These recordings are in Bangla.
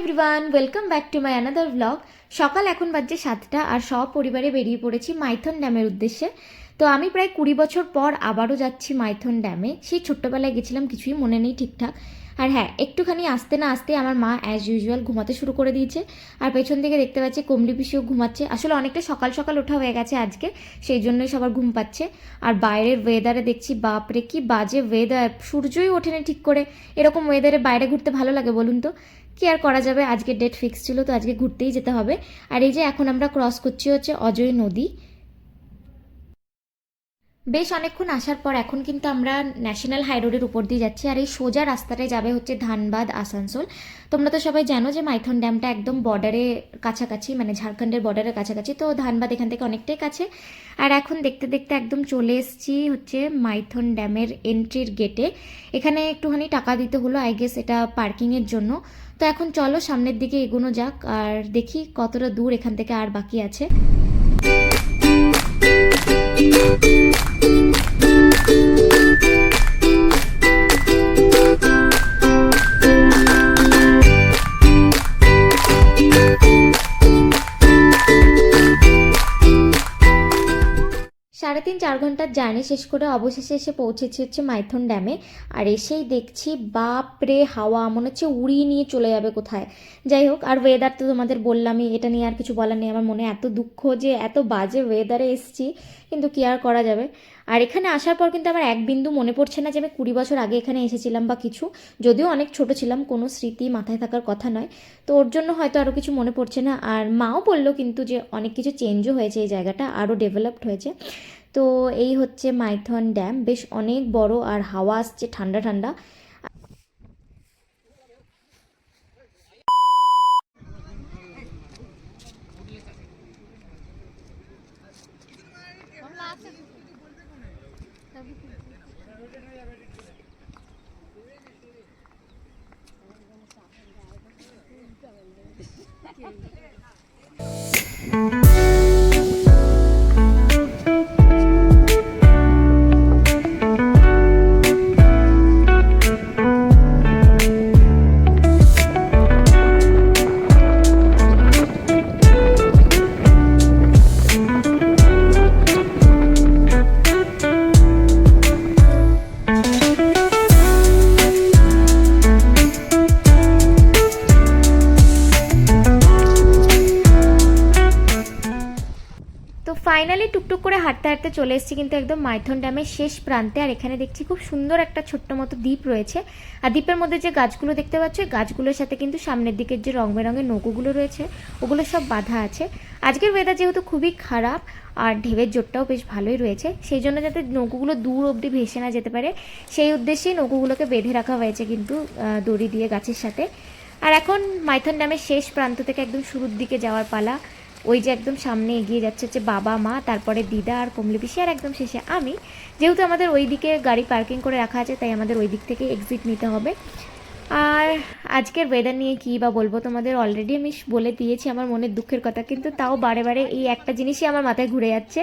Everyone welcome back to my another blog সকাল এখন বাজছে সাতটা আর সব পরিবারে বেরিয়ে পড়েছি মাইথন ড্যামের উদ্দেশ্যে। তো আমি প্রায় কুড়ি বছর পর আবারও যাচ্ছি মাইথন ড্যামে। সেই ছোট্টবেলায় গেছিলাম, কিছুই মনে নেই ঠিকঠাক। আর হ্যাঁ একটুখানি আসতে না আসতে আমার মা অ্যাজ ইউজুয়াল ঘুমাতে শুরু করে দিয়েছে। আর পেছন দিকে দেখতে পাচ্ছি কমলি পিসিও ঘুমাচ্ছে। আসলে অনেকটা সকাল সকাল ওঠা হয়ে গেছে আজকে, সেই জন্যই সবার ঘুম পাচ্ছে। আর বাইরের ওয়েদারে দেখছি, বাপরে, কি বাজে ওয়েদার সূর্যই ওঠেনি ঠিক করে। এরকম ওয়েদারে বাইরে ঘুরতে ভালো লাগে বলুন তো? কি আর করা যাবে? আজকে ডেট ফিক্স ছিল, তো আজকে ঘুরতেই যেতে হবে। আর এই যে এখন আমরা ক্রস করছি হচ্ছে অজয় নদী। বেশ অনেকক্ষণ আসার পর এখন কিন্তু আমরা ন্যাশনাল হাই রোডের উপর দিয়ে যাচ্ছি, আর এই সোজা রাস্তাটায় যাবে হচ্ছে ধানবাদ, আসানসোল। তোমরা তো সবাই জানো যে মাইথন ড্যামটা একদম বর্ডারে কাছাকাছি মানে ঝাড়খণ্ডের বর্ডারের কাছাকাছি, তো ধানবাদ এখান থেকে অনেকটাই কাছে। আর এখন দেখতে দেখতে একদম চলে এসেছি হচ্ছে মাইথন ড্যামের এন্ট্রির গেটে এখানে একটুখানি টাকা দিতে হলো আই গেস এটা পার্কিংয়ের জন্য। তো এখন চলো সামনের দিকে এগোনো যাক, আর দেখি কতটা দূর এখান থেকে আর বাকি আছে। চার ঘণ্টার জার্নি শেষ করে অবশেষে এসে পৌঁছেছি হচ্ছে মাইথন ড্যামে। আর এসেই দেখছি, বাপরে, হাওয়া, মনে হচ্ছে উড়িয়ে নিয়ে চলে যাবে কোথায়। যাই হোক, আর ওয়েদার তো তোমাদের বললামই, এটা নিয়ে আর কিছু বলার নেই। আমার মনে এত দুঃখ যে এত বাজে ওয়েদারে এসেছি, কিন্তু কি আর করা যাবে? আর এখানে আসার পর কিন্তু আমার এক বিন্দু মনে পড়ছে না যে আমি কুড়ি বছর আগে এখানে এসেছিলাম বা কিছু। যদিও অনেক ছোট ছিলাম, কোনো স্মৃতি মাথায় থাকার কথা নয়। তো ওর জন্য হয়তো আরও কিছু মনে পড়ছে না। আর মাও বলল কিন্তু যে অনেক কিছু চেঞ্জও হয়েছে এই জায়গাটা আরও ডেভেলপড হয়েছে। তো এই হচ্ছে মাইথন ড্যাম। বেশ অনেক বড় আর হাওয়া আসছে ঠান্ডা ঠান্ডা। করে হাঁটতে হাঁটতে চলে এসেছি কিন্তু একদম মাইথন ড্যামের শেষ প্রান্তে। আর এখানে দেখছি খুব সুন্দর একটা ছোট্ট মতো দ্বীপ রয়েছে। আর দ্বীপের মধ্যে যে গাছগুলো দেখতে পাচ্ছ গাছগুলোর সাথে কিন্তু সামনের দিকের যে রং বেরঙের নৌকোগুলো রয়েছে, ওগুলো সব বাঁধা আছে। আজকের ওয়েদার যেহেতু খুবই খারাপ, আর ঢেউয়ের জোরটাও বেশ ভালোই রয়েছে, সেই জন্য যাতে নৌকোগুলো দূর অবধি ভেসে না যেতে পারে, সেই উদ্দেশ্যেই নৌকোগুলোকে বেঁধে রাখা হয়েছে কিন্তু দড়ি দিয়ে গাছের সাথে। আর এখন মাইথন ড্যামের শেষ প্রান্ত থেকে একদম শুরুর দিকে যাওয়ার পালা। ওই যে একদম সামনে এগিয়ে যাচ্ছে হচ্ছে বাবা, মা, তারপরে দিদা আর কমলি পিসি আর একদম শেষে আমি। যেহেতু আমাদের ওই দিকে গাড়ি পার্কিং করে রাখা আছে, তাই আমাদের ওই দিক থেকে এক্সিট নিতে হবে। আর আজকের ওয়েদার নিয়ে কী বা বলব? তোমাদের অলরেডি আমি বলে দিয়েছি আমার মনের দুঃখের কথা, কিন্তু তাও বারে বারে এই একটা জিনিসই আমার মাথায় ঘুরে যাচ্ছে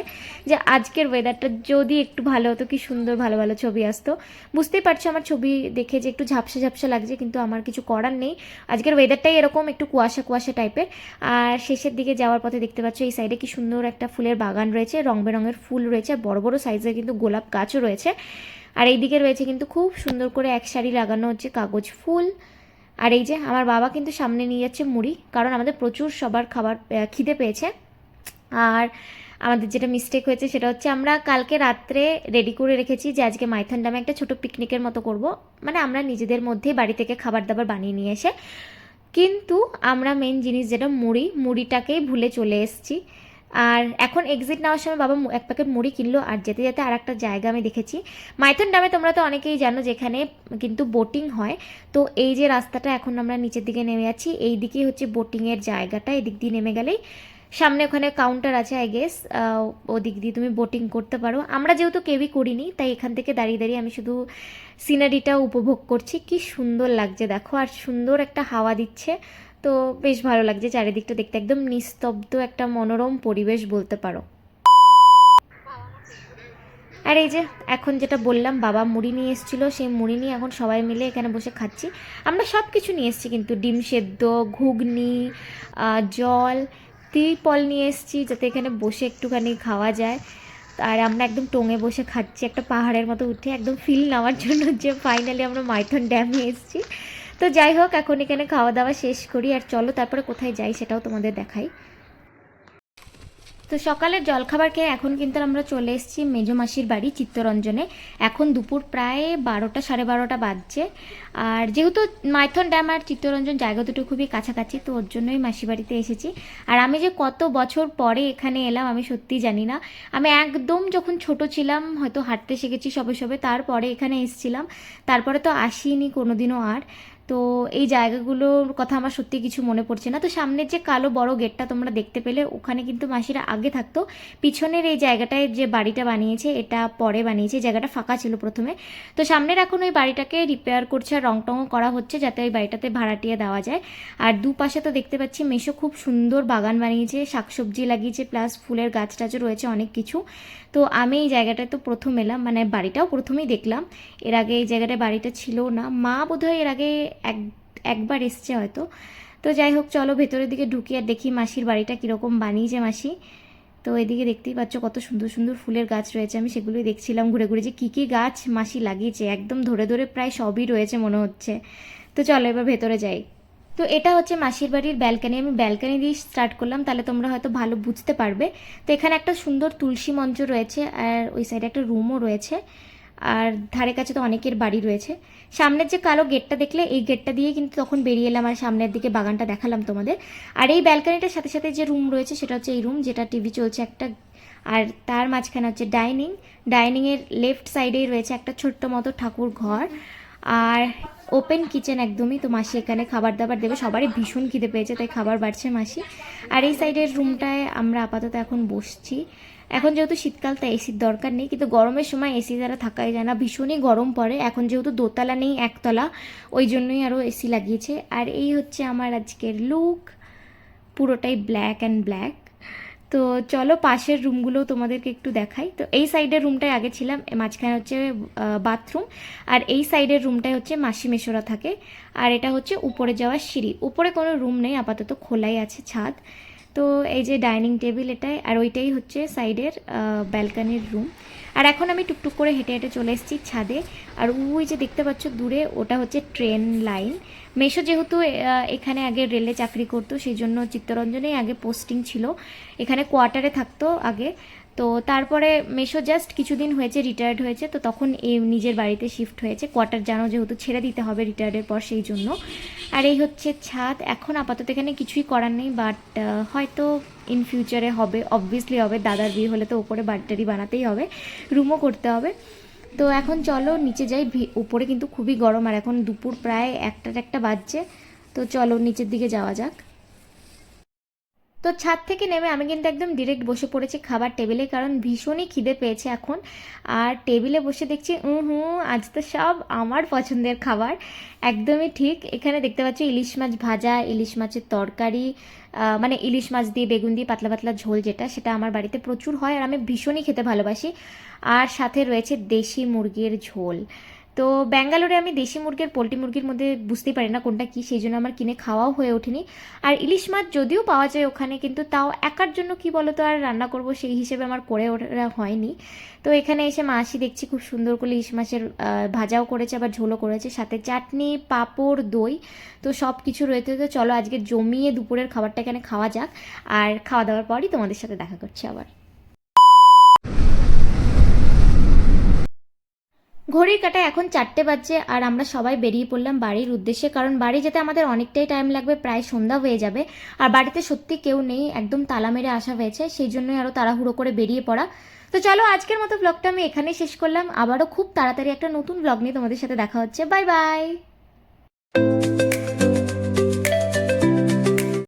যে আজকের ওয়েদারটা যদি একটু ভালো হতো, কি সুন্দর ভালো ভালো ছবি আসতো। বুঝতেই পারছ আমার ছবি দেখে যে একটু ঝাপসা ঝাপসা লাগছে, কিন্তু আমার কিছু করার নেই। আজকের ওয়েদারটাই এরকম একটু কুয়াশা কুয়াশা টাইপের আর শেষের দিকে যাওয়ার পথে দেখতে পাচ্ছ, এই সাইডে কি সুন্দর একটা ফুলের বাগান রয়েছে, রং বেরঙের ফুল রয়েছে, আর বড় বড় সাইজের কিন্তু গোলাপ গাছও রয়েছে। আর এই দিকে রয়েছে কিন্তু খুব সুন্দর করে এক শাড়ি লাগানো হচ্ছে কাগজ ফুল। আর এই যে আমার বাবা কিন্তু সামনে নিয়ে যাচ্ছে মুড়ি, কারণ আমাদের প্রচুর সবার খাবার খিদে পেয়েছে। আর আমাদের যেটা মিস্টেক হয়েছে সেটা হচ্ছে আমরা কালকে রাত্রে রেডি করে রেখেছি যে আজকে মাইথন ডামে একটা ছোট পিকনিকের মতো করব। মানে আমরা নিজেদের মধ্যেই বাড়ি থেকে খাবার দাবার বানিয়ে নিয়ে এসে, কিন্তু আমরা মেন জিনিস যেটা মুড়ি, মুড়িটাকেই ভুলে চলে এসেছি। আর এখন এক্সিট নেওয়ার সময় বাবা এক প্যাকেট মুড়ি কিনলো আর যেতে যেতে আর একটা জায়গা আমি দেখেছি। মাইথন ডামে তোমরা তো অনেকেই জানো যেখানে কিন্তু বোটিং হয়। তো এই যে রাস্তাটা এখন আমরা নিচের দিকে নেমে যাচ্ছি এই দিকেই হচ্ছে বোটিংয়ের জায়গাটা, এদিক দিয়ে নেমে গেলেই। সামনে ওখানে কাউন্টার আছে আই গেস ওদিক দিয়ে তুমি বোটিং করতে পারো। আমরা যেহেতু কেউই করিনি, তাই এখান থেকে দাঁড়িয়ে দাঁড়িয়ে আমি শুধু সিনারিটা উপভোগ করছি। কি সুন্দর লাগছে, দেখো, আর সুন্দর একটা হাওয়া দিচ্ছে। তো বেশ ভালো লাগছে চারিদিকটা দেখতে। একদম নিস্তব্ধ একটা মনোরম পরিবেশ বলতে পারো। আর এই যে এখন যেটা বললাম, বাবা মুড়ি নিয়ে এসেছিল সেই মুড়ি নিয়ে এখন সবাই মিলে এখানে বসে খাচ্ছি। আমরা সব কিছু নিয়ে এসেছি কিন্তু, ডিম সেদ্ধ, ঘুগনি জল তিরপল নিয়ে এসেছি যাতে এখানে বসে একটুখানি খাওয়া যায়। আর আমরা একদম টোঙে বসে খাচ্ছি, একটা পাহাড়ের মতো উঠে একদম ফিল নেওয়ার জন্য যে ফাইনালি আমরা মাইথন ড্যামে এসেছি। তো যাই হোক, এখন এখানে খাওয়া দাওয়া শেষ করি। আর চলো তারপরে কোথায় যাই সেটাও তোমাদের দেখাই। তো সকালের জলখাবার খেয়ে এখন কিন্তু আমরা চলে এসেছি মেজো মাসির বাড়ি চিত্তরঞ্জনে। এখন দুপুর প্রায় বারোটা, সাড়ে বারোটা বাজছে। আর যেহেতু মাইথন ড্যাম আর চিত্তরঞ্জন জায়গা দুটো খুবই কাছাকাছি, তো ওর জন্যই মাসি বাড়িতে এসেছি। আর আমি যে কত বছর পরে এখানে এলাম আমি সত্যিই জানি না। আমি একদম যখন ছোট ছিলাম, হয়তো হাঁটতে শিখেছি সবে সবে, তারপরে এখানে এসেছিলাম। তারপরে তো আসিনি কোনোদিনও আর। তো এই জায়গাগুলোর কথা আমার সত্যি কিছু মনে পড়ছে না। তো সামনের যে কালো বড় গেটটা তোমরা দেখতে পেলে, ওখানে কিন্তু মাসিরা আগে থাকতো। পিছনের এই জায়গাটায় যে বাড়িটা বানিয়েছে, এটা পরে বানিয়েছে, জায়গাটা ফাঁকা ছিল প্রথমে। তো সামনের এখন ওই বাড়িটাকে রিপেয়ার করছে আর রং টংও করা হচ্ছে যাতে ওই বাড়িটাতে ভাড়াটিয়ে দেওয়া যায়। আর দুপাশে তো দেখতে পাচ্ছি মেশো খুব সুন্দর বাগান বানিয়েছে, শাকসবজি লাগিয়েছে প্লাস ফুলের গাছ টাছও রয়েছে অনেক কিছু। তো আমি এই জায়গাটায় তো প্রথম এলাম মানে বাড়িটাও প্রথমেই দেখলাম। এর আগে এই জায়গাটায় বাড়িটা ছিল না। মা বোধহয় এর আগে এক, একবার এসছে হয়তো। তো যাই হোক, চলো ভেতরের দিকে ঢুকি আর দেখি মাসির বাড়িটা কীরকম বানিয়েছে মাসি। তো এদিকে দেখতেই পাচ্ছ কত সুন্দর সুন্দর ফুলের গাছ রয়েছে। আমি সেগুলোই দেখছিলাম ঘুরে ঘুরে যে কী কী গাছ মাসি লাগিয়েছে। একদম ধরে ধরে প্রায় সবই রয়েছে মনে হচ্ছে। তো চলো এবার ভেতরে যাই। তো এটা হচ্ছে মাসির বাড়ির ব্যালকানি। আমি ব্যালকানি দিয়ে স্টার্ট করলাম, তাহলে তোমরা হয়তো ভালো বুঝতে পারবে। তো এখানে একটা সুন্দর তুলসী মঞ্চ রয়েছে আর ওই সাইডে একটা রুমও রয়েছে। আর ধারে কাছে তো অনেকের বাড়ি রয়েছে। সামনের যে কালো গেটটা দেখলে, এই গেটটা দিয়ে কিন্তু তখন বেরিয়ে এলাম আর সামনের দিকে বাগানটা দেখালাম তোমাদের। আর এই ব্যালকানিটার সাথে সাথে যে রুম রয়েছে, সেটা হচ্ছে এই রুম যেটা টিভি চলছে একটা। আর তার মাঝখানে হচ্ছে ডাইনিং ডাইনিংয়ের লেফট সাইডেই রয়েছে একটা ছোট্ট মতো ঠাকুর ঘর। আর ওপেন কিচেন একদমই। তো মাসি এখানে খাবার দাবার দেবে। সবারই ভীষণ খিদে পেয়েছে, তাই খাবার বাড়ছে মাসি। আর এই সাইডের রুমটায় আমরা আপাতত এখন বসছি। এখন যেহেতু শীতকাল তাই এসির দরকার নেই, কিন্তু গরমের সময় এসি দ্বারা থাকাই যায় না, ভীষণই গরম পড়ে। এখন যেহেতু দোতলা নেই, একতলা, ওই জন্যই আরও এসি লাগিয়েছে। আর এই হচ্ছে আমার আজকের লুক পুরোটাই ব্ল্যাক অ্যান্ড ব্ল্যাক তো চলো পাশের রুমগুলো তোমাদেরকে একটু দেখাই। তো এই সাইডের রুমটায় আগে ছিলাম মাঝখানে হচ্ছে বাথরুম আর এই সাইডের রুমটায় হচ্ছে মাসি মেশোরা থাকে। আর এটা হচ্ছে উপরে যাওয়ার সিঁড়ি। উপরে কোনো রুম নেই, আপাতত খোলাই আছে ছাদ। তো এই যে ডাইনিং টেবিল এটাই, আর ওইটাই হচ্ছে সাইডের ব্যালকানির রুম। আর এখন আমি টুকটুক করে হেঁটে হেঁটে চলে এসেছি ছাদে, আর ওই যে দেখতে পাচ্ছ দূরে, ওটা হচ্ছে ট্রেন লাইন। মেশো যেহেতু এখানে আগে রেলে চাকরি করতো, সেই জন্য চিত্তরঞ্জনেই আগে পোস্টিং ছিল। এখানে কোয়ার্টারে থাকতো আগে তো তারপরে মেশো জাস্ট কিছুদিন হয়েছে রিটায়ার্ড হয়েছে, তো তখন এ নিজের বাড়িতে শিফট হয়েছে। কোয়ার্টার জানো যেহেতু ছেড়ে দিতে হবে রিটায়ার্ডের পর সেই জন্য। আর এই হচ্ছে ছাদ। এখন আপাতত এখানে কিছুই করার নেই বাট হয়তো ইন ফিউচারে হবে অবভিয়াসলি হবে। দাদার বিয়ে হলে তো ওপরে বাড়িটারি বানাতেই হবে রুমও করতে হবে। তো এখন চলো, নিচে যাই। উপরে কিন্তু খুবই গরম, আর এখন দুপুর প্রায় একটার একটা বাজছে। তো চলো, নিচের দিকে যাওয়া যাক। তো ছাদ থেকে নেমে আমি কিন্তু একদম ডিরেক্ট বসে পড়েছি খাবার টেবিলে কারণ ভীষণই খিদে পেয়েছে এখন। আর টেবিলে বসে দেখছি হুম আজ তো সব আমার পছন্দের খাবার। একদমই ঠিক, এখানে দেখতে পাচ্ছি ইলিশ মাছ ভাজা, ইলিশ মাছের তরকারি মানে ইলিশ মাছ দিয়ে, বেগুন দিয়ে পাতলা পাতলা ঝোল যেটা, সেটা আমার বাড়িতে প্রচুর হয় আর আমি ভীষণই খেতে ভালোবাসি। আর সাথে রয়েছে দেশি মুরগির ঝোল। তো ব্যাঙ্গালোরে আমি দেশি মুরগির, পোলট্রি মুরগির মধ্যে বুঝতেই পারি না কোনটা কী, সেই জন্য আমার কিনে খাওয়াও হয়ে ওঠেনি। আর ইলিশ মাছ যদিও পাওয়া যায় ওখানে, কিন্তু তাও একার জন্য কি বলো তো আর রান্না করব সেই হিসেবে আমার করে ওঠা হয়নি। তো এখানে এসে মাসি দেখছি খুব সুন্দর করে ইলিশ মাছের ভাজাও করেছে, আবার ঝোলও করেছে, সাথে চাটনি, পাঁপড়, দই, তো সব কিছু রয়েছে। তো চলো আজকে জমিয়ে দুপুরের খাবারটা এখানে খাওয়া যাক, আর খাওয়া দাওয়ার পরই তোমাদের সাথে দেখা করছি আবার। ঘড়ির কাটা এখন চারটে বাজছে আর আমরা সবাই বেরিয়ে পড়লাম বাড়ির উদ্দেশ্যে, কারণ বাড়ি যেতে আমাদের অনেকটাই টাইম লাগবে, প্রায় সন্ধ্যা হয়ে যাবে। আর বাড়িতে সত্যি কেউ নেই, একদম তালা মেরে আসা হয়েছে, সেই জন্যই আরও তাড়াহুড়ো করে বেরিয়ে পড়া। তো চলো, আজকের মতো ব্লগটা আমি এখানেই শেষ করলাম। আবারও খুব তাড়াতাড়ি একটা নতুন ব্লগ নিয়ে তোমাদের সাথে দেখা হচ্ছে। Bye bye